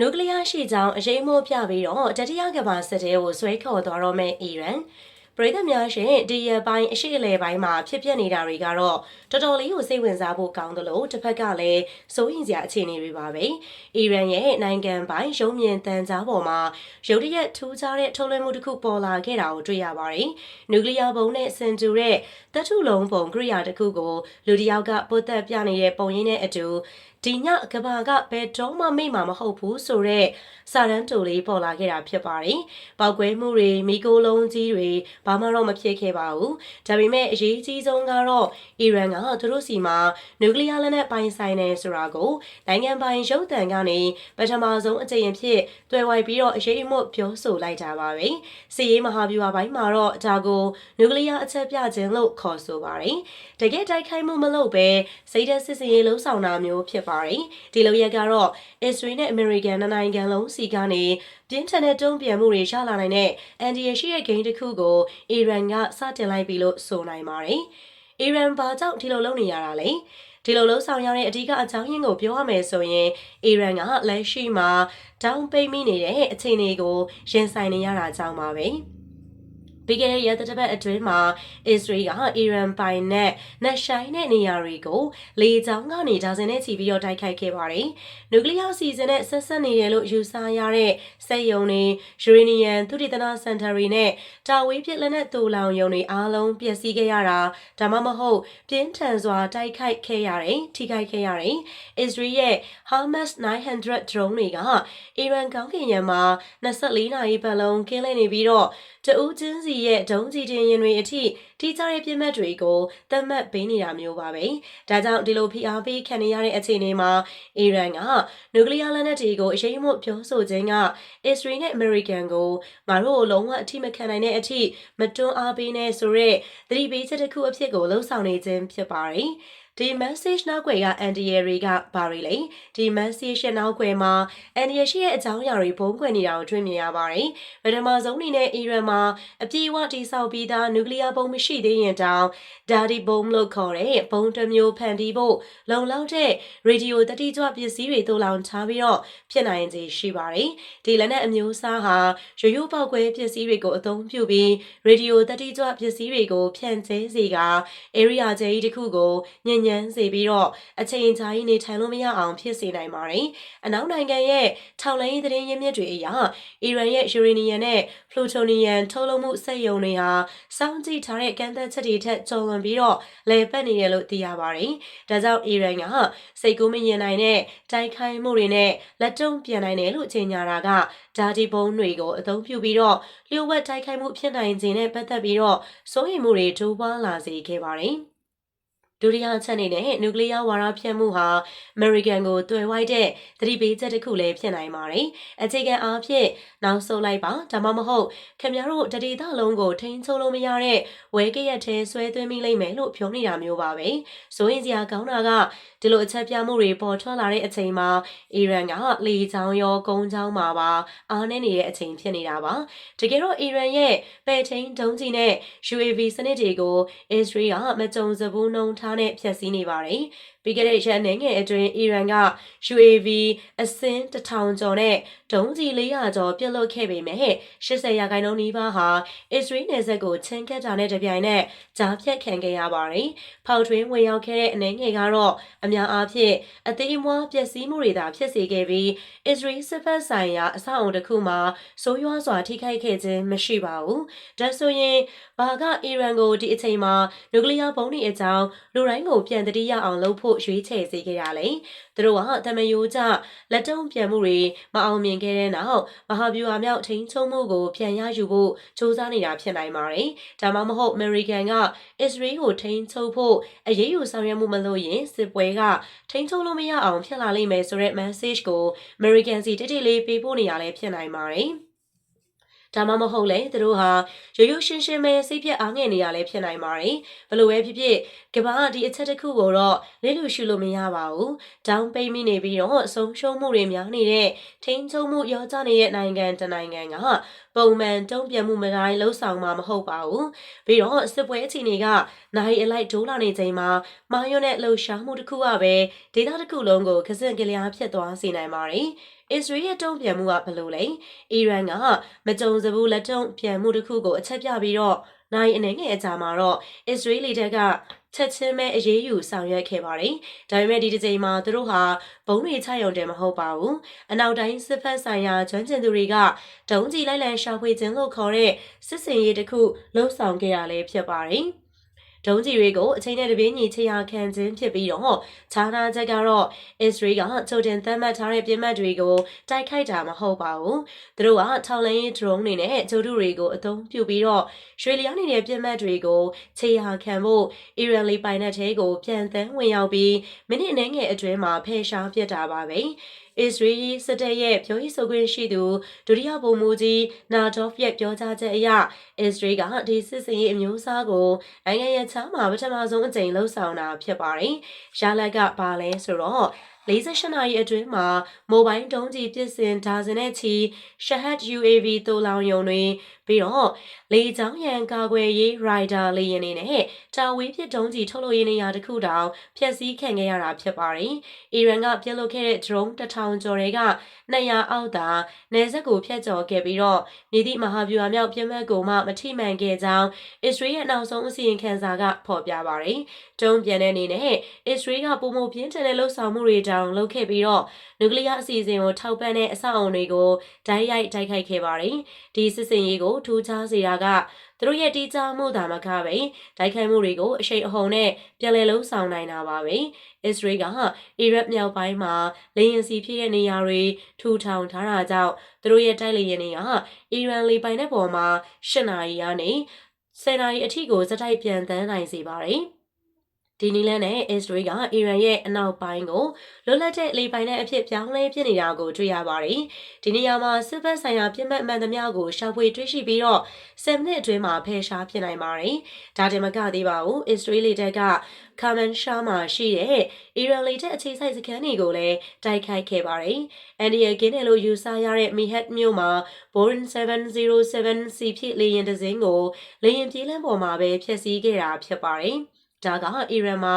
နျူကလ িয়ার ရှိကြောင်းအရေးမိုးပြပြီးတော့တတိယကမ္ဘာစစ်တဲကိုဆွဲခေါ်သွားတော့မယ့်အီရန်ပြည်သူများရှင်ဒီရပိုင်းအရှိအလဲပိုင်းမှာဖြစ်ပျက်နေတာတွေကတော့တော်တော်လေးကိုစိတ်ဝင်စားဖို့ကောင်းသလိုတစ်ဖက်ကလည်းစိုးရင်စရာအခြေအနေတွေပါပဲအီရန်ရဲ့နိုင်ငံပိုင်းရုံးမြင်တန်ကြားပေါ်မှာရုတ်တရက်ထူးခြားတဲ့ထုတ်လွှင့်မှုတစ်ခုပေါ်လာခဲ့တာကိုတွေ့ရပါတယ်နျူကလ িয়ার ဘုံနဲ့ဆင်တူတဲ့တထုလုံးပုံကရိယာတစ်ခုကိုလူတစ်ယောက်ကပုတ်သက်ပြနေတဲ့ပုံရင်းနဲ့အတူ ဒီညကဘာကဘယ်တော့မှမိမှာမဟုတ်ဘူးဆိုတော့စာရန်တူလေးပေါ်လာခဲ့တာဖြစ်ပါတယ်။ပောက်ကွဲမှုတွေမိโกလုံးကြီးတွေဘာမှတော့မဖြစ်ခဲ့ပါဘူး။ဒါပေမဲ့အရေးကြီးဆုံးကတော့အီရန်ကသူတို့စီမှာနျူကလ িয়ার လက်နက်ပိုင်ဆိုင်နေဆိုတာကိုနိုင်ငံပိုင်ရုပ်သံကနေပထမဆုံးအကြိမ်ဖြစ်တွယ်ဝိုက်ပြီးတော့အရေးအမှုပြောဆိုလိုက်တာပါပဲ။စီရေးမဟာဗျူဟာပိုင်းမှာတော့ဒါကိုနျူကလ িয়ার အချက်ပြခြင်းလို့ခေါ်ဆိုပါတယ်။တကယ်တိုက်ခိုက်မှုမလုပ်ဘဲစိတ်သက်စစ်စင်ရေးလှုံ့ဆော်တာမျိုးဖြစ်ပါ ါတယ်။ဒီလိုရက်ကတော့အစ္စရေးနဲ့အမေရိကန်နိုင်ငံလုံးစီကနေပြင်းထန်တဲ့တုံ့ပြန်မှုတွေရလာနိုင်တဲ့အန်ဒီရရှိရဲ့ဂိမ်းတစ်ခုကိုအီရန်ကစတင်လိုက်ပြီလို့ဆိုနိုင်ပါတယ်။အီရန်ဘာကြောင့်ဒီလိုလုပ်နေရတာလဲ။ဒီလိုလှုပ်ဆောင်ရတဲ့အဓိကအကြောင်းရင်းကိုပြောရမယ်ဆိုရင်အီရန်ကလက်ရှိမှာတောင်းပိတ်မိနေတဲ့အခြေအနေကိုရင်ဆိုင်နေရတာကြောင့်ပါပဲ။ ပြီးခဲ့တဲ့ရက်တစ်ပတ်အတွင်းမှာအစ္စရေးကအီရန်ပိုင်နဲ့နက်ရှိုင်းတဲ့နေရာတွေကိုလေကြောင်းကနေဒါဇင်နဲ့ချီပြီးတော့တိုက်ခိုက်ခဲ့ပါတယ်။နျူကလ িয়ার စီစဉ်နဲ့ဆက်ဆက်နေတယ်လို့ယူဆရတဲ့စက်ယုံတွေယူရေနီယံသုတေသနစင်တာတွေနဲ့တာဝေးပြစ်လက်နက်တူလောင်ယုံတွေအားလုံးပျက်စီးခဲ့ရတာဒါမှမဟုတ်ပြင်းထန်စွာတိုက်ခိုက်ခဲ့ရတယ်ထိခိုက်ခဲ့ရတယ်။အစ္စရေးရဲ့ Hamas 900 drone တွေကအီရန်ကောင်းကင်ယံမှာ24နာရီပတ်လုံးကင်းလှည့်နေပြီးတော့တဦးချင်းစီရဲ့ဒုံးကြည်တင်ရင်တွေအထိထိကြတဲ့ပြစ်မှတ်တွေကိုသတ်မှတ်ပေးနေတာမျိုးပါပဲ။ဒါကြောင့်ဒီလိုဖိအားပေးခံနေရတဲ့အခြေအနေမှာအီရန်ကနျူကလ িয়ার လက်နက်တွေကိုအရေးမှုပြောဆိုခြင်းကအစ္စရေးနဲ့အမေရိကန်ကိုငါတို့လုံးဝအထိမခံနိုင်တဲ့အထိမတွန်းအားပေးနေဆိုတဲ့သတိပေးချက်တစ်ခုအဖြစ်ကိုလှုံ့ဆော်နေခြင်းဖြစ်ပါတယ်။ ဒီ message နောက်ွယ်ကအန်ဒီရတွေကဘာတွေလဲဒီ message နောက်ွယ်မှာအန်ဒီရရှိရဲ့အကြောင်းအရာတွေဘုံကွယ်နေတာကိုတွေ့မြင်ရပါတယ်ပထမဆုံးအနေနဲ့အီရန်မှာအပြည့်အဝတိစောက်ပြီးသားနျူကလ িয়ার ဘုံမရှိသေးရင်တောင်ဒါဒီဘုံလို့ခေါ်တဲ့ဘုံတစ်မျိုးဖန်တီးဖို့လုံလောက်တဲ့ရေဒီယိုတတိကျပစ္စည်းတွေတိုးလောင်ချပြီးတော့ဖြစ်နိုင်ခြေရှိပါတယ်ဒီလက်နက်အမျိုးအစားဟာရိုးရိုးပေါက်ကွဲပစ္စည်းတွေကိုအသုံးပြုပြီးရေဒီယိုတတိကျပစ္စည်းတွေကိုဖြန့်ကျဲစေက area ကျဲကြီးတစ်ခုကိုညဉ့်ညမ်းစေပြီးတော့အချိန်ကြာကြီးနေထိုင်လို့မရအောင်ဖြစ်စေနိုင်ပါတယ်။အနောက်နိုင်ငံရဲ့ထောက်လှမ်းရေးသတင်းရင်းမြစ်တွေအရအီရန်ရဲ့ယူရေနီယံနဲ့ပလူတိုနီယံထုတ်လုပ်မှုစက်ရုံတွေဟာစောင့်ကြည့်ထားတဲ့ကန့်သက်ချက်တွေထက်ကျော်လွန်ပြီးတော့လည်ပတ်နေတယ်လို့သိရပါတယ်။ဒါကြောင့်အီရန်ကစိတ်ကူးမမြင်နိုင်တဲ့တိုက်ခိုက်မှုတွေနဲ့လက်တုံ့ပြန်နိုင်တယ်လို့ကြေညာတာကဓာတိဘုံတွေကိုအသုံးပြုပြီးတော့လျှို့ဝှက်တိုက်ခိုက်မှုဖြစ်နိုင်ခြင်းနဲ့ပတ်သက်ပြီးတော့စိုးရိမ်မှုတွေတိုးပွားလာစေခဲ့ပါတယ်။ ဒုတိယချက်အနေနဲ့နျူကလ িয়ার ဝါဒဖြန့်မှုဟာအမေရိကန်ကိုတွယ်ဝိုက်တဲ့သတိပေးချက်တစ်ခုလည်းဖြစ်နိုင်ပါတယ်။အခြေခံအားဖြင့်နောက်ဆုံးလိုက်ပါဒါမှမဟုတ်ခင်ဗျားတို့တတိသလုံးကိုထိန်းချုပ်လို့မရတဲ့ဝဲကရက်ထဲဆွဲသွင်းမိလိမ့်မယ်လို့ပြောနေတာမျိုးပါပဲ။ဆိုရင်စရာကောင်းတာကဒီလိုအချက်ပြမှုတွေပေါ်ထွက်လာတဲ့အချိန်မှာအီရန်ကလေကြောင်းရောကုန်းကြောင်းမှာပါအားနည်းနေတဲ့အချိန်ဖြစ်နေတာပါ။တကယ်တော့အီရန်ရဲ့ပဲ့ထိန်ဒုံးကြီးနဲ့ UAV စနစ်တွေကိုအစ္စရေးကမကြုံစဘူးနှုံထားနဲ့ဖျက်ဆီးနေပါတယ်။ ပြီးခဲ့တဲ့ရက်နိုင်ငံအတွင်းအီရန်က UAV အစင်းတထောင်ကျော်နဲ့ဒုံးကျည်400ကျော်ပြစ်လွတ်ခဲ့ပေမဲ့80ရာခိုင်နှုန်းနီးပါးဟာအစ္စရေးနယ်စပ်ကိုချင်းကပ်တာနဲ့တပြိုင်နက်ကြားဖြတ်ခံခဲ့ရပါတယ်။ဖောက်ထွင်းဝင်ရောက်ခဲ့တဲ့အနေငယ်ကတော့အများအားဖြင့်အသေးအမွှားပျက်စီးမှုတွေသာဖြစ်စေခဲ့ပြီးအစ္စရေးစစ်ဖက်ဆိုင်ရာအဆောက်အုံတစ်ခုမှာစိုးရွားစွာထိခိုက်ခဲ့ခြင်းမရှိပါဘူး။ဒါဆိုရင်ဘာကအီရန်ကိုဒီအချိန်မှာနျူကလ িয়ার ဘုံတွေအကြောင်းလူတိုင်းကိုပြန်တတိယအောင်လုပ်ဖို့ရွေးချယ်စေခဲ့ရလေသူတို့ကတမယိုးကြလက်တုံးပြန်မှုတွေမအောင်မြင်ခဲ့တဲ့နောက်မဟာဗျူဟာမြောက်ထိန်းချုပ်မှုကိုပြန်ရယူဖို့စ조사နေတာဖြစ်နိုင်ပါတယ်ဒါမှမဟုတ်အမေရိကန်ကအစ္စရေးကိုထိန်းချုပ်ဖို့အရေးယူဆောင်ရွက်မှုမလုပ်ရင်စစ်ပွဲကထိန်းချုပ်လို့မရအောင်ဖြစ်လာလိမ့်မယ်ဆိုတဲ့ message ကို American စီတိတိလေးပေးဖို့နေရလဲဖြစ်နိုင်ပါတယ် ဒါမှမဟုတ်လေသူတို့ဟာရိုးရိုးရှင်းရှင်းပဲစိတ်ပြက်အားငယ်နေရလဲဖြစ်နိုင်ပါတယ်ဘလို့ပဲဖြစ်ဖြစ်ကဘာဒီအချက်တစ်ခုကိုတော့လေးလူရှုလို့မရပါဘူးဒေါင်းပိတ်မိနေပြီးတော့ဆုံးရှုံးမှုတွေများနေတဲ့ထိန်းချုပ်မှုရောကြနေတဲ့နိုင်ငံတနိုင်ငံကဘပုံမှန်တုံ့ပြန်မှုမတိုင်းလှုပ်ဆောင်မှာမဟုတ်ပါဘူးပြီးတော့စစ်ပွဲအခြေအနေကနိုင်အလိုက်ဒိုးလာနေချိန်မှာမာယွန်းနဲ့လှုပ်ရှားမှုတစ်ခုကပဲဒေသတစ်ခုလုံးကိုခစင်ကလျားဖြစ်သွားစေနိုင်ပါတယ် အစ္စရေးရဲ့တုံ့ပြန်မှုကဘယ်လိုလဲအီရန်ကမကြုံစဘူးလက်တုံ့ပြန်မှုတစ်ခုကိုအချက်ပြပြီးတော့နိုင်အနေငယ်အကြမှာတော့အစ္စရေးလေတပ်ကချက်ချင်းပဲအရေးယူဆောင်ရွက်ခဲ့ပါတယ်။ဒါပေမဲ့ဒီတစ်ချိန်မှာသူတို့ဟာဘုံတွေချရုံတယ်မဟုတ်ပါဘူး။အနောက်တိုင်းစစ်ဖက်ဆိုင်ရာကျွမ်းကျင်သူတွေကဒုံးကြီးလိုက်လံရှာဖွေခြင်းလို့ခေါ်တဲ့စစ်စင်ရေးတစ်ခုလှုပ်ဆောင်ခဲ့ရလဲဖြစ်ပါတယ်။ ဒုံးကြီးတွေကိုအချိန်နဲ့တပြေးညီချရာခံခြင်းဖြစ်ပြီးတော့ခြားနာချက်ကတော့ Israel ကချုပ်တင်သတ်မှတ်ထားတဲ့ပြစ်မှတ်တွေကိုတိုက်ခိုက်တာမဟုတ်ပါဘူး။သူတို့ကထောက်လိုင်း drone တွေနဲ့ဂျိုတုတွေကိုအသုံးပြုပြီးတော့ရွှေလျားနေတဲ့ပြစ်မှတ်တွေကိုချရာခံဖို့ Iran လေးပိုင်တဲ့ထဲကိုပြန်သန်းဝင်ရောက်ပြီးမိနစ်အနည်းငယ်အတွင်းမှာဖယ်ရှားပြစ်တာပါပဲ။ အစ္စရေးစစ်တပ်ရဲ့ပြောရေးဆိုခွင့်ရှိသူဒုတိယဗိုလ်မှူးကြီးနာဒေါဖ်ရဲ့ပြောကြားချက်အရအစ္စရေးကဒီစစ်စင်ရေးအမျိုးအစားကိုနိုင်ငံရဲ့ချမ်းမှာပထမဆုံးအကြိမ်လှုပ်ဆောင်တာဖြစ်ပါတယ်။ရလက်ကပါလဲဆိုတော့ 48နာရီအတွင်းမှာမိုဘိုင်းတုံးကြီးပြည်စင်ဒါဇင်နဲ့ချီရှဟတ် UAV တိုးလောင်ယုံတွေပြီးတော့လေချောင်းရန်ကာကွယ်ရေး rider လေယာဉ်တွေနဲ့တာဝေးဖြစ်တုံးကြီးထုတ်လုပ်ရေးနေရာတစ်ခုတောင်ဖျက်ဆီးခံခဲ့ရတာဖြစ်ပါတယ်။အီရန်ကပြုတ်လုခဲ့တဲ့ drone တစ်ထောင်ကျော်တွေက200အောက်သာနယ်စပ်ကိုဖျက်ကျော်ခဲ့ပြီးတော့မြေတိမဟာဗျူဟာမြောက်ပြင်းမဲ့ကိုမှမထိမှန်ခဲ့ကြောင်းအစ္စရေးရဲ့နောက်ဆုံးအစီရင်ခံစာကဖော်ပြပါတယ်။တုံးပြန်တဲ့အနေနဲ့အစ္စရေးကပုံမပြင်းထန်တဲ့လှုပ်ဆောင်မှုတွေတောင်လုပ်ခဲ့ပြီးတော့နျူကလ িয়ার အစီအစဉ်ကိုထောက်ပံ့တဲ့အဆောက်အအုံတွေကိုဓာတ်ရိုက်တိုက်ခိုက်ခဲ့ပါတယ်။ဒီစစ်စင်ရေးကိုထူးခြားစေတာကသူတို့ရဲ့တီးခြားမှုသာမကပဲတိုက်ခိုက်မှုတွေကိုအရှိန်အဟုန်နဲ့ပြန်လည်လုံးဆောင်နိုင်တာပါပဲ။အစ္စရေးကအီရတ်မြောက်ပိုင်းမှာလေရင်စီဖြစ်တဲ့နေရာတွေထူထောင်ထားတာကြောင့်သူတို့ရဲ့တိုက်လေယာဉ်တွေကအီရန်လေပိုင်တဲ့ပေါ်မှာ၈နာရီကနေ10နာရီအထိကိုစတိုက်ပြန်တန်းနိုင်စေပါတယ်။ ဒီနီလန်နဲ့အစ္စရေးကအီရန်ရဲ့အနောက်ပိုင်းကိုလွတ်လပ်တဲ့လေပိုင်တဲ့အဖြစ်ပြောင်းလဲဖြစ်နေတာကိုတွေ့ရပါတယ်။ဒီနေရာမှာစစ်ဘက်ဆိုင်ရာပြစ်မှတ်မှန်သမျှကိုရှာဖွေတွေ့ရှိပြီးတော့7မိနစ်အတွင်းမှာဖယ်ရှားဖြစ်နိုင်ပါတယ်။ဒါတင်မကသေးပါဘူး။အစ္စရေးလေတပ်ကကာမန်ရှာမှာရှိတဲ့အီရန်လေတပ်အခြေစိုက်စခန်းတွေကိုလည်းတိုက်ခိုက်ခဲ့ပါတယ်။အန်ဒီယာကင်းတယ်လို့ယူဆရတဲ့မီဟက်မြို့မှာ Boeing 707C ဖြစ်လေယာဉ်တစ်စင်းကိုလေယာဉ်ပြေးလမ်းပေါ်မှာပဲဖျက်ဆီးခဲ့တာဖြစ်ပါတယ်။ ဒါကအီရန်မှာ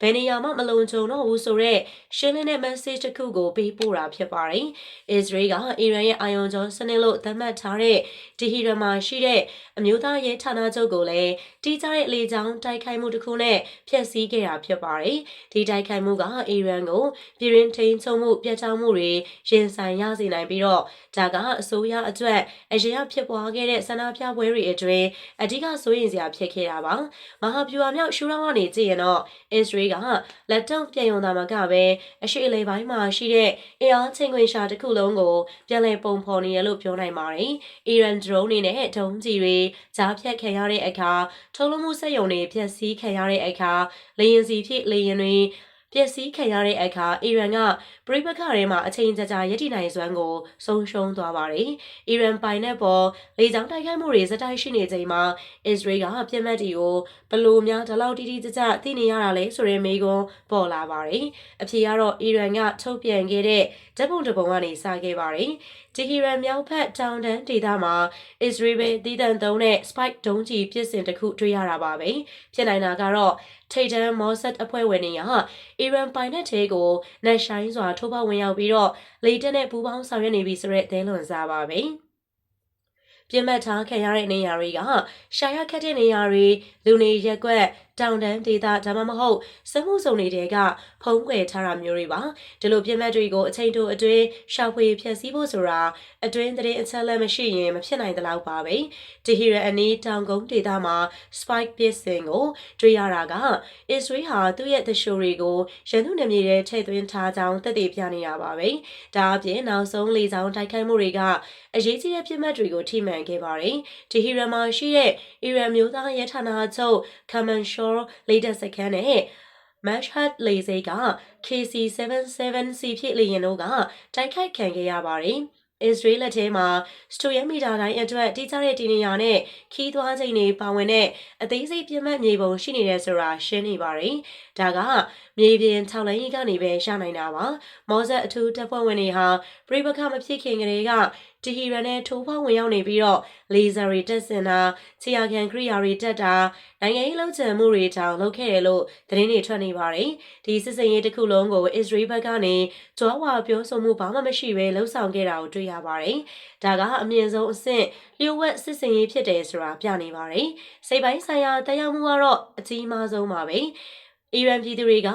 ဘယ်နေရာမှမလုံခြုံတော့ဘူးဆိုတော့ရှင်းလင်းတဲ့ message တစ်ခုကိုပေးပို့တာဖြစ်ပါတယ်။ Israel ကအီရန်ရဲ့အာယုံကျော်စနစ်လို့သတ်မှတ်ထားတဲ့ဒီဟီရန်မှာရှိတဲ့အမျိုးသားရေးဌာနချုပ်ကိုလည်းတီးကြတဲ့လေကြောင်းတိုက်ခိုက်မှုတစ်ခုနဲ့ဖျက်ဆီးခဲ့တာဖြစ်ပါတယ်။ဒီတိုက်ခိုက်မှုကအီရန်ကိုပြည်ရင်းထိန်ချုံမှုပြတ်တောက်မှုတွေရင်ဆိုင်ရစေနိုင်ပြီးတော့ဒါကအစိုးရအတွက်အရင်ကဖြစ်ပွားခဲ့တဲ့ဆန္ဒပြပွဲတွေအတွင်းအဓိကစိုးရိမ်စရာဖြစ်ခဲ့တာပါ။မဟာဗျူဟာမြောက်ရှူရောင်းကနေကြည့်ရင်တော့ Israel ကလက်တုံပြန်ယုံတာမကပဲအရှိအလေပိုင်းမှာရှိတဲ့အင်အားချိန်ခွင်ရှာတစ်ခုလုံးကိုပြန်လည်ပုံဖော်နေရလို့ပြောနိုင်ပါတယ်။အီရန် drone တွေနဲ့ဒုံးကြီးတွေကြားဖြတ်ခံရတဲ့အခါထုတ်လုပ်မှုစက်ရုံတွေဖျက်ဆီးခံရတဲ့အခါလေယာဉ်စီဖြစ်လေယာဉ်တွေ ပျက်စီးခံရတဲ့အခါအီရန်ကပြိပခါထဲမှာအချိန်ကြာကြာရည်တည်နိုင်စွမ်းကိုဆုံးရှုံးသွားပါတယ်။အီရန်ပိုင်တဲ့ပေါ်လေကြောင်းတိုက်ခိုက်မှုတွေစတိုက်ရှိနေချိန်မှာအစ္စရေးကပြစ်မှတ်တွေကိုဘလို့များဒီလောက်တိတိကျကျသိနေရတာလဲဆိုတဲ့မေးခွန်းပေါ်လာပါတယ်။အဖြေကတော့အီရန်ကထုတ်ပြန်ခဲ့တဲ့ ဓာတ်ပုံတစ်ပုံကနေစခဲ့ပါတယ်။ဂျီဟီရန်မြောက်ဖက်တောင်တန်းဒေသမှာအစ္စရေးပဲတည်တံ့သုံးတဲ့ spike ဒုံးကျည်ပစ်စင်တစ်ခုတွေ့ရတာပါပဲ။ဖြစ်နိုင်တာကတော့ထိတ်တန်းမော့ဆက်အဖွဲ့ဝင်တွေကအီရန်ပိုင်နက်ထဲကိုနှက်ဆိုင်စွာထိုးပေါက်ဝင်ရောက်ပြီးတော့လေတက်နဲ့ပူပေါင်းဆောင်ရွက်နေပြီဆိုတဲ့သဲလွန်စားပါပဲပြစ်မှတ်ထားခံရတဲ့နေရာတွေကရှာရခက်တဲ့နေရာတွေလူနေရက်ကွက် တောင်တန်းဒေသဒါမှမဟုတ်စမှုစုံတွေကဖုံးကွယ်ထားတာမျိုးတွေပါဒီလိုပြစ်မှတ်တွေကိုအချိန်တိုအတွင်းရှာဖွေဖျက်ဆီးဖို့ဆိုတာအတွင်းတဲ့အချက်လက်မရှိရင်မဖြစ်နိုင်တဲ့လောက်ပါပဲဒီဟီရန်အနီးတောင်ကုန်းဒေသမှာ spike ပစ်စင်ကိုတွေ့ရတာကအစ္စရေးဟာသူ့ရဲ့သရှိုးတွေကိုရန်သူနယ်မြေထဲထည့်သွင်းထားကြောင်းသက်သေပြနေတာပါပဲဒါအပြင်နောက်ဆုံးလေကြောင်းတိုက်ခိုက်မှုတွေကအရေးကြီးတဲ့ပြစ်မှတ်တွေကိုထိမှန်ခဲ့ပါတယ်ဒီဟီရန်မှာရှိတဲ့အီရန်မျိုးသားရဲဌာနချုပ် Kaman Shore လေတပ်စခန်းနဲ့ Mashhad လေဆိပ်က KC77C ဖြစ်လေရင်တို့ကတိုက်ခိုက်ခံခဲ့ရပါတယ်အစ္စရေးလက်ထဲမှာစတိုရဲမီတာတိုင်းအတွက်တိကျတဲ့တည်နေရာနဲ့ခီးသွားချိန်တွေပါဝင်တဲ့အသေးစိတ်ပြတ်မှတ်မြေပုံရှိနေတဲ့ဆိုတာရှင်းနေပါတယ်။ဒါကမြေပြင်ထောက်လိုင်းကြီးကနေပဲရနိုင်တာပါ။မောဇက်အထူးတပ်ဖွဲ့ဝင်တွေဟာပြိပခမဖြစ်ခင်ကလေးက တီဟီရန်နဲ့ထိုးဖောက်ဝင်ရောက်နေပြီးတော့လေဆာတွေတက်ဆင်တာခြေရခံခရိယာတွေတက်တာနိုင်ငံရေးလှုပ်ချင်မှုတွေတောင်လုပ်ခဲ့တယ်လို့သတင်းတွေထွက်နေပါတယ်။ဒီစစ်စင်ရေးတစ်ခုလုံးကိုအစ္စရေးဘက်ကနေကြွားဝါပြောဆိုမှုဘာမှမရှိဘဲလှုပ်ဆောင်ခဲ့တာကိုတွေ့ရပါတယ်။ဒါကအမြင့်ဆုံးအဆင့်လျှို့ဝှက်စစ်စင်ရေးဖြစ်တယ်ဆိုတာပြနေပါတယ်။စိတ်ပိုင်းဆိုင်ရာတရားမှုကတော့အကြီးမားဆုံးပါပဲ။အီရန်ပြည်သူတွေက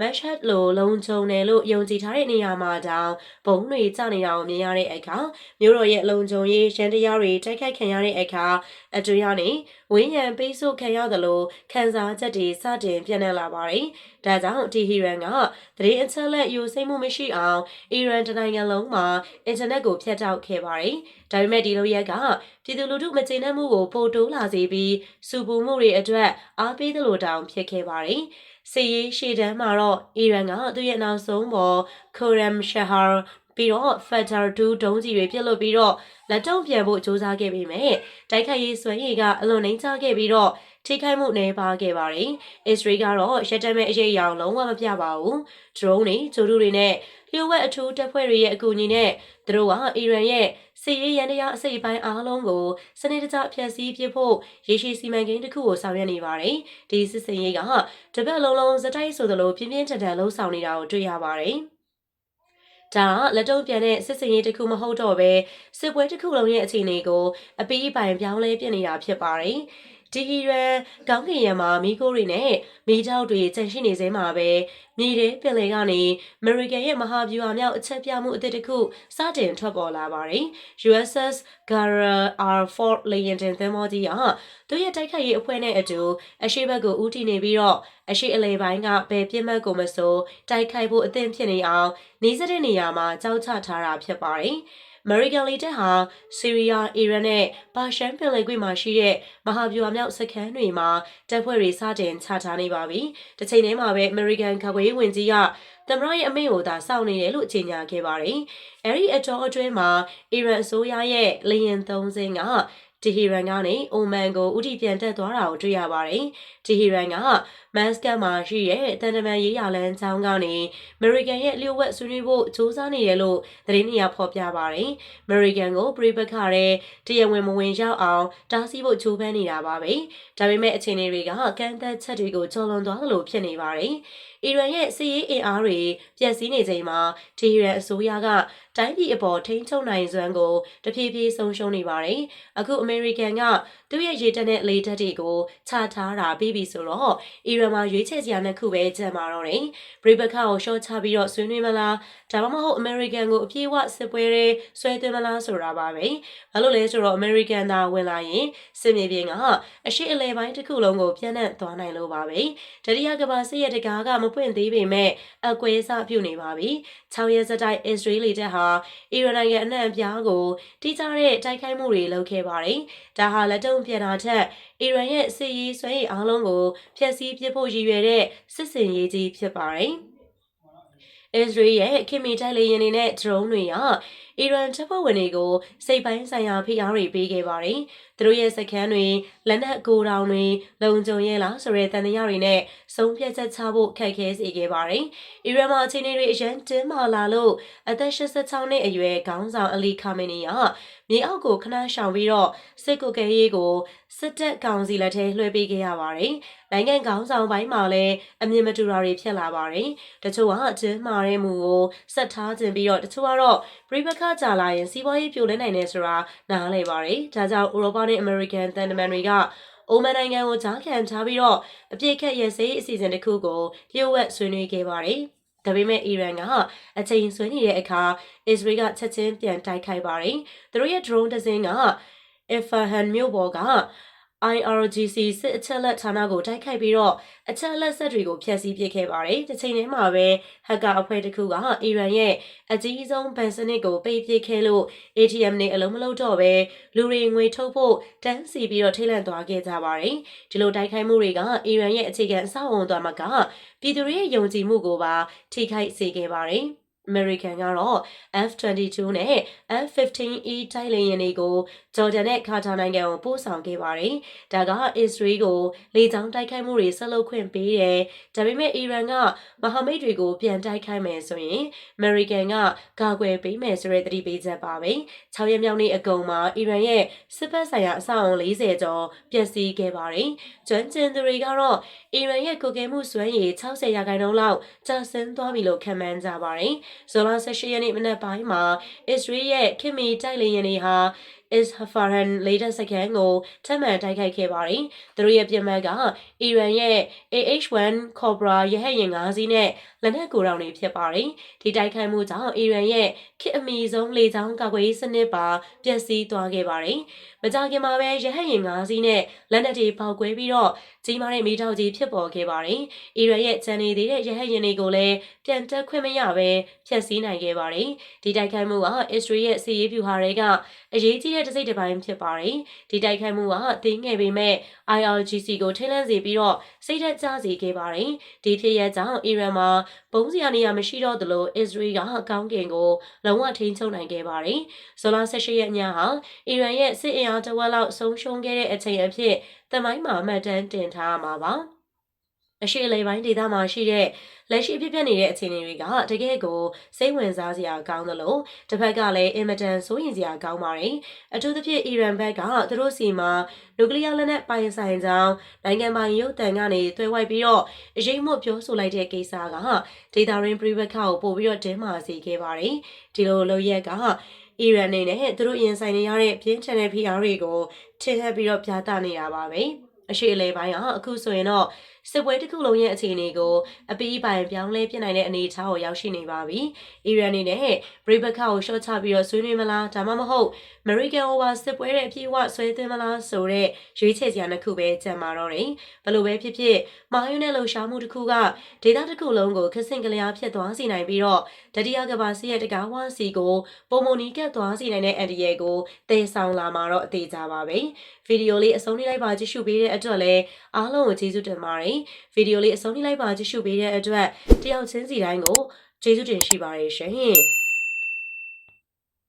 မက်ရှတ်လိုလုံခြုံတယ်လို့ယုံကြည်ထားတဲ့နေရာမှာတောင်ဘုံတွေကျနေတာကိုမြင်ရတဲ့အခါမြို့တော်ရဲ့လုံခြုံရေးရန်တရားတွေတိုက်ခိုက်ခံရတဲ့အခါအတွင်းကနေဝင်းရံပိတ်ဆို့ခံရသလိုခံစားချက်တွေစတင်ပြန့်နှံ့လာပါတယ်။ဒါကြောင့်တီဟီရန်ကသတင်းအချက်လက်ယူစိတ်မှုမရှိအောင်အီရန်တနိုင်ငံလုံးမှာအင်တာနက်ကိုဖျက်တောက်ခဲ့ပါတယ်။ဒါပေမဲ့ဒီလိုရက်ကပြည်သူလူထုမကျေနပ်မှုကိုပိုတိုးလာစေပြီးစုပူမှုတွေအတွက်အားပေးသလိုတောင်ဖြစ်ခဲ့ပါတယ်။စီရေးရှေ့တန်းမှာတော့အီရန်ကသူ့ရဲ့နောက်ဆုံးပေါ်ခိုရမ်ရှာဟာပြီးတော့ Fatar 2ဒုံးကြီးတွေပြစ်လို့ပြီးတော့လက်တုံ့ပြန်ဖို့စ조사ခဲ့ပေမဲ့တိုက်ခိုက်ရေးစွမ်းရည်ကအလွန်နှိမ်ချခဲ့ပြီးတော့ထိခိုက်မှုနေပါခဲ့ပါတယ်။ Israel ကတော့ရှက်တမဲ့အရေးအယောင်လုံးဝမပြပါဘူး။ drone တွေဂျိုဒူတွေနဲ့လျှို့ဝှက်အထူးတပ်ဖွဲ့တွေရဲ့အကူအညီနဲ့သူတို့ကအီရန်ရဲ့ စစ်ရေးရန်တရားအစိပ်ပိုင်းအားလုံးကိုစနစ်တကျဖျက်ဆီးပစ်ဖို့ရေရှည်စီမံကိန်းတစ်ခုကိုဆောင်ရွက်နေပါတယ်။ဒီစစ်စင်ရေးကတပတ်လုံးလုံးစတိုက်ဆိုသလိုပြင်းပြင်းထန်ထန်လှုံ့ဆော်နေတာကိုတွေ့ရပါတယ်။ဒါလက်တုံးပြန်တဲ့စစ်စင်ရေးတစ်ခုမဟုတ်တော့ပဲစစ်ပွဲတစ်ခုလုံးရဲ့အခြေအနေကိုအပီးအပိုင်ပြောင်းလဲပြနေတာဖြစ်ပါတယ်။ ဒီဟီရန်ကောင်းကင်ယံမှာမီးခိုးတွေနဲ့မီးတောက်တွေကျန်ရှိနေစဲမှာပဲမြေထဲပင်လယ်ကနေအမေရိကန်ရဲ့မဟာဗျူဟာမြောက်အချက်ပြမှုအသစ်တစ်ခုစတင်ထွက်ပေါ်လာပါတယ်။ USS Gara R4 လေယာဉ်တင်သင်္ဘောကြီးကသူရဲ့တိုက်ခိုက်ရေးအဖွဲ့နဲ့အတူအရှိဘက်ကိုဦးတည်နေပြီးတော့အရှိအလေပိုင်းကဘယ်ပြစ်မှတ်ကိုမဆိုတိုက်ခိုက်ဖို့အသင့်ဖြစ်နေအောင်နေစတဲ့နေရာမှာကြောက်ချထားတာဖြစ်ပါတယ်။ အမေရိကန်လေတပ်ဟာဆီးရီးယား၊အီရန်နဲ့ပါရှန်ပင်လယ်ကွေ့မှာရှိတဲ့မဟာဗျူဟာမြောက်စခန်းတွေမှာတပ်ဖွဲ့တွေစတင်ချထားနေပါပြီ။တစ်ချိန်တည်းမှာပဲအမေရိကန်ကာကွယ်ရေးဝန်ကြီးကသမ္မတရဲ့အမိန့်ကိုသာစောင့်နေတယ်လို့ကြေညာခဲ့ပါတယ်။အဲဒီအတော်အတွင်းမှာအီရန်အစိုးရရဲ့လေယာဉ်သုံးစင်းက တီဟီရန်ကနေအိုမန်ကိုဥတီပြန်တက်သွားတာကိုတွေ့ရပါတယ်။တီဟီရန်ကမန်စကတ်မှာရှိတဲ့တန်တမန်ရေးရလန်းချောင်းကနေအမေရိကန်ရဲ့လျှို့ဝှက်ဆွေးနွေးဖို့စူးစမ်းနေတယ်လို့သတင်းတွေကဖော်ပြပါတယ်။အမေရိကန်ကိုပြိပခါတဲ့တရားဝင်မဝင်ရောက်အောင်တားဆီးဖို့ကြိုးပမ်းနေတာပါပဲ။ဒါပေမဲ့အခြေအနေတွေကကန့်သက်ချက်တွေကိုကျော်လွန်သွားသလိုဖြစ်နေပါတယ်။ အီရန်ရဲ့စစ်ရေးအင်အားတွေပျက်စီးနေချိန်မှာတီဟီရန်အစိုးရကတိုင်းပြည်အပေါ်ထိန်းချုပ်နိုင်စွမ်းကိုတဖြည်းဖြည်းဆုံးရှုံးနေပါတယ်။အခုအမေရိကန်ကသူ့ရဲ့ရေတပ်နဲ့လေတပ်တွေကိုချထားတာပြီးပြီဆိုတော့အီရန်မှာရွေးချယ်စရာနှစ်ခုပဲကျန်ပါတော့တယ်။ဘရိဘခါကိုရှော့ချပြီးတော့ဆွေးနွေးမလားဒါမှမဟုတ်အမေရိကန်ကိုအပြည့်အဝစစ်ပွဲတွေဆွဲသွင်းမလားဆိုတာပါပဲ။ဘာလို့လဲဆိုတော့အမေရိကန်သားဝင်လာရင်စစ်မြေပြင်ကအရှိအလဲပိုင်းတစ်ခုလုံးကိုပြန့်နှံ့သွားနိုင်လို့ပါပဲ။တတိယကမ္ဘာစစ်ရဲ့တကားကမပွင့်သေးပေမဲ့အကွဲစပြုနေပါပြီ။6ရက်စတိုက်အစ္စရေးလေတပ်ဟာအီရန်နိုင်ငံအနှံ့အပြားကိုတိကျတဲ့တိုက်ခိုက်မှုတွေလုပ်ခဲ့ပါတယ်။ဒါဟာလက်တုံ့ပြန်တာထက်အီရန်ရဲ့စစ်ရေးဆွဲရေးအားလုံးကိုဖျက်ဆီးပစ်ဖို့ရည်ရွယ်တဲ့စစ်စင်ရေးကြီးဖြစ်ပါတယ်။အစ္စရေးရဲ့ခင်မီတိုက်လေယာဉ်တွေနဲ့ drone တွေက အီရန်တပ်ဖွဲ့ဝင်တွေကိုစိတ်ပိုင်းဆိုင်ရာဖိအားတွေပေးခဲ့ပါတယ်။သူတို့ရဲ့စခန်းတွေလက်နက်ကိုတောင်တွေလုံခြုံရဲ့လားဆိုတဲ့တန်တရားတွေနဲ့ဆုံးဖြတ်ချက်ချဖို့ခက်ခဲစေခဲ့ပါတယ်။အီရန်မှာအခြေအနေတွေအရန်တင်းမာလာလို့အသက်86နှစ်အရွယ်ခေါင်းဆောင်အလီခါမနီကမြေအောက်ကိုခဏရှောင်ပြီးတော့စစ်ကုကဲရေးကိုစစ်တပ်ကောင်စီလက်ထဲလွှဲပေးခဲ့ရပါတယ်။နိုင်ငံခေါင်းဆောင်ပိုင်းမှာလည်းအမြင့်မတူတာတွေဖြစ်လာပါတယ်။တချို့ကကျင်းမာတဲ့မူကိုဆက်ထားခြင်းပြီးတော့တချို့ကတော့ပရိပခကြာလာရင်စီးပွားရေးပြိုလဲနိုင်တယ်ဆိုတာနားလည်ပါတယ်။ဒါကြောင့်ဥရောပနဲ့အမေရိကန်တန်တမန်တွေကအိုမန်နိုင်ငံကိုကြားခံထားပြီးတော့အပြစ်ခတ်ရစေးအစီအစဉ်တစ်ခုကိုလျှို့ဝှက်ဆွေးနွေးခဲ့ပါတယ်။ဒါပေမဲ့အီရန်ကအချိန်ဆွဲနေတဲ့အခါအစ္စရေးကချက်ချင်းပြန်တိုက်ခိုက်ပါတယ်။သူတို့ရဲ့ drone တစ်စင်းကအီဖာဟန်မြို့ပေါ်က IRGC စစ်အချက်လက်ဌာနကိုတိုက်ခိုက်ပြီးတော့အချက်လက်ဆက်တွေကိုဖျက်ဆီးပစ်ခဲ့ပါတယ်။ဒီချိန်ထဲမှာပဲဟက်ကာအဖွဲ့တစ်ခုကအီရန်ရဲ့အကြီးဆုံးဘဏ်စနစ်ကိုပိတ်ပစ်ခဲ့လို့ ATM နဲ့အလုံးမလုံးတော့ပဲလူတွေငွေထုတ်ဖို့တန်းစီပြီးတော့ထိတ်လန့်သွားခဲ့ကြပါတယ်။ဒီလိုတိုက်ခိုက်မှုတွေကအီရန်ရဲ့အခြေခံအဆောက်အုံသွားမှာကပြည်သူတွေရဲ့ယုံကြည်မှုကိုပါထိခိုက်စေခဲ့ပါတယ်။ American ကတော့ F22 နဲ့ F15E တိုက်လေယာဉ်တွေကို ဂျော်ဒန်နဲ့ကာတာနိုင်ငံကိုပို့ဆောင်ခဲ့ပါတယ်။ဒါကအစ္စရေးကိုလေကြောင်းတိုက်ခိုက်မှုတွေဆက်လုပ်ခွင့်ပေးတယ်။ဒါပေမဲ့အီရန်ကမဟာမိတ်တွေကိုပြန်တိုက်ခိုက်မယ်ဆိုရင် American ကကာကွယ်ပေးမယ်ဆိုတဲ့သတိပေးချက်ပါပဲ။6ရက်မြောက်နေ့အကုန်မှာအီရန်ရဲ့စစ်ဘက်ဆိုင်ရာအဆောက်အုံ40ကျော်ပျက်စီးခဲ့ပါတယ်။ကျွမ်းကျင်သူတွေကတော့အီရန်ရဲ့ကိုကဲမှုစွမ်းရည်60ရာခိုင်နှုန်းလောက်ကျဆင်းသွားပြီလို့ခန့်မှန်းကြပါတယ်။ဇွန်လ18ရက်နေ့မနက်ပိုင်းမှာအစ္စရေးရဲ့ခင်မီတိုက်လေယာဉ်တွေဟာ Isfahan လေးတပ်စခန်းကိုထပ်မံတိုက်ခိုက်ခဲ့ပါတယ်။သူတို့ရဲ့ပြစ်မှတ်ကအီရန်ရဲ့ AH-1 Cobra ရဟတ်ယာဉ်၅စီးနဲ့ လက်နက်ကိုယ်တော်တွေဖြစ်ပါတယ်။ဒီတိုက်ခိုက်မှုကြောင့်အီရန်ရဲ့ခေတ်အမီဆုံးလေကြောင်းကာကွယ်ရေးစနစ်ပါပျက်စီးသွားခဲ့ပါတယ်။မကြာခင်မှာပဲရဟတ်ယာဉ်၅စီးနဲ့လက်နက်တွေပေါက်ကွဲပြီးတော့ကြီးမားတဲ့မိထောက်ကြီးဖြစ်ပေါ်ခဲ့ပါတယ်။အီရန်ရဲ့ကျန်နေသေးတဲ့ရဟတ်ယာဉ်တွေကိုလည်းပြန်တက်ခွင့်မရပဲဖျက်ဆီးနိုင်ခဲ့ပါတယ်။ဒီတိုက်ခိုက်မှုကအစ္စရေးရဲ့စီးရေးဗျူဟာတွေကအရေးကြီးတဲ့တစ်စိတ်တစ်ပိုင်းဖြစ်ပါတယ်။ဒီတိုက်ခိုက်မှုကတင်းငယ်ပေမဲ့ IRGC ကိုထိလန့်စေပြီးတော့စိတ်သက်သာစေခဲ့ပါတယ်။ဒီဖြစ်ရပ်ကြောင့်အီရန်မှာပုံစံနေရာမရှိတော့သလိုအစ္စရေးကကောင်းကင်ကိုလုံးဝထိန်းချုပ်နိုင်ခဲ့ပါတယ်။ဇွန်လ18ရက်ညဟာအီရန်ရဲ့စစ်အင်အားတဝက်လောက်ဆုံးရှုံးခဲ့တဲ့အချိန်အဖြစ်တမိုင်းမှာမှတ်တမ်းတင်ထားရမှာပါ။ အရှိအလေပိုင်းဒေသမှာရှိတဲ့လက်ရှိဖြစ်ပျက်နေတဲ့အခြေအနေတွေကတကယ့်ကိုစိတ်ဝင်စားစရာကောင်းသလိုတစ်ဖက်ကလည်းအင်မတန်စိုးရိမ်စရာကောင်းပါတယ်။အထူးသဖြင့်အီရန်ဘက်ကသူတို့စီမှာနျူကလ িয়ার လက်နက်ပိုင်ဆိုင်ကြောင်းနိုင်ငံပိုင်ရုပ်သံကနေသွဲဝိုက်ပြီးတော့အရေးမှုပြောဆိုလိုက်တဲ့ကိစ္စကဒေတာရင်းပြိပခါကိုပို့ပြီးတော့တင်းမာစေခဲ့ပါတယ်။ဒီလိုလုပ်ရကအီရန်အနေနဲ့သူတို့ရင်ဆိုင်နေရတဲ့ပြင်းထန်တဲ့ PR တွေကိုထင်ဟပ်ပြီးတော့ပြသနေတာပါပဲ။အရှိအလေပိုင်းကအခုဆိုရင်တော့ စစ်ပွဲတစ်ခုလုံးရဲ့အခြေအနေကိုအပီးပိုင်ပြောင်းလဲပြနိုင်တဲ့အနေအထားကိုရောက်ရှိနေပါပြီ။အီရန်အနေနဲ့ဘရိဘခါကိုရှော့ချပြီးတော့ဆွေးနွေးမလားဒါမှမဟုတ် American Over စစ်ပွဲရဲ့အပြည့်အဝဆွဲသွင်းမလားဆိုတဲ့ရွေးချယ်စရာတစ်ခုပဲကြံပါတော့တယ်။ဘလို့ပဲဖြစ်ဖြစ်မာယွန်းနဲ့လှူရှားမှုတစ်ခုကဒေသတစ်ခုလုံးကိုခဆင့်ကလျားဖြစ်သွားစေနိုင်ပြီးတော့တတိယကမ္ဘာစစ်ရဲ့တကားဝါစီကိုပုံမုံနီးကပ်သွားစေနိုင်တဲ့အန်ဒီရဲ့ကိုတည်ဆောင်လာမှာတော့အသေးကြပါပဲ။ ဗီဒီယိုလေးအဆုံးထိလိုက်ပါကြည့်ရှုပေးတဲ့အတွက်လည်းအားလုံးကိုကျေးဇူးတင်ပါတယ်။ဗီဒီယိုလေးအဆုံးထိလိုက်ပါကြည့်ရှုပေးတဲ့အတွက်တယောက်ချင်းစီတိုင်းကိုကျေးဇူးတင်ရှိပါတယ်ရှင်။